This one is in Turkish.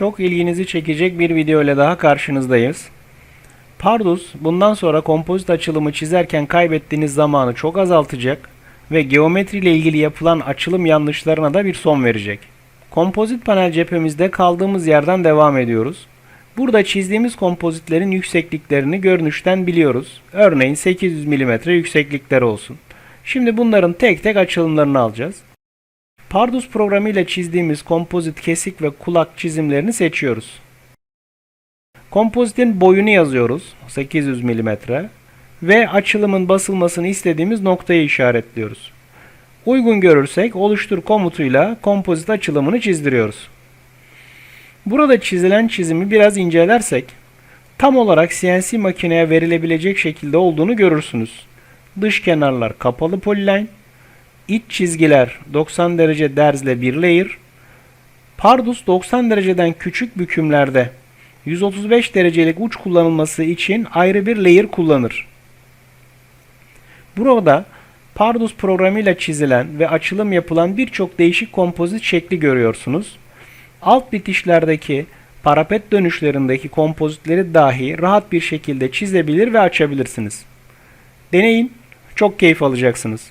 çok ilginizi çekecek bir video ile daha karşınızdayız. Pardus bundan sonra kompozit açılımı çizerken kaybettiğiniz zamanı çok azaltacak ve geometri ile ilgili yapılan açılım yanlışlarına da bir son verecek. Kompozit panel cephemizde kaldığımız yerden devam ediyoruz. Burada çizdiğimiz kompozitlerin yüksekliklerini görünüşten biliyoruz. Örneğin 800 mm yükseklikleri olsun. Şimdi bunların tek tek açılımlarını alacağız. Pardus programıyla çizdiğimiz kompozit kesik ve kulak çizimlerini seçiyoruz. Kompozitin boyunu yazıyoruz 800 mm ve açılımın basılmasını istediğimiz noktayı işaretliyoruz. Uygun görürsek oluştur komutuyla kompozit açılımını çizdiriyoruz. Burada çizilen çizimi biraz incelersek tam olarak CNC makineye verilebilecek şekilde olduğunu görürsünüz. Dış kenarlar kapalı polyline, iç çizgiler 90 derece derzle bir layer, Pardus 90 dereceden küçük bükümlerde 135 derecelik uç kullanılması için ayrı bir layer kullanır. Burada Pardus programıyla çizilen ve açılım yapılan birçok değişik kompozit şekli görüyorsunuz. Alt bitişlerdeki parapet dönüşlerindeki kompozitleri dahi rahat bir şekilde çizebilir ve açabilirsiniz. Deneyin, çok keyif alacaksınız.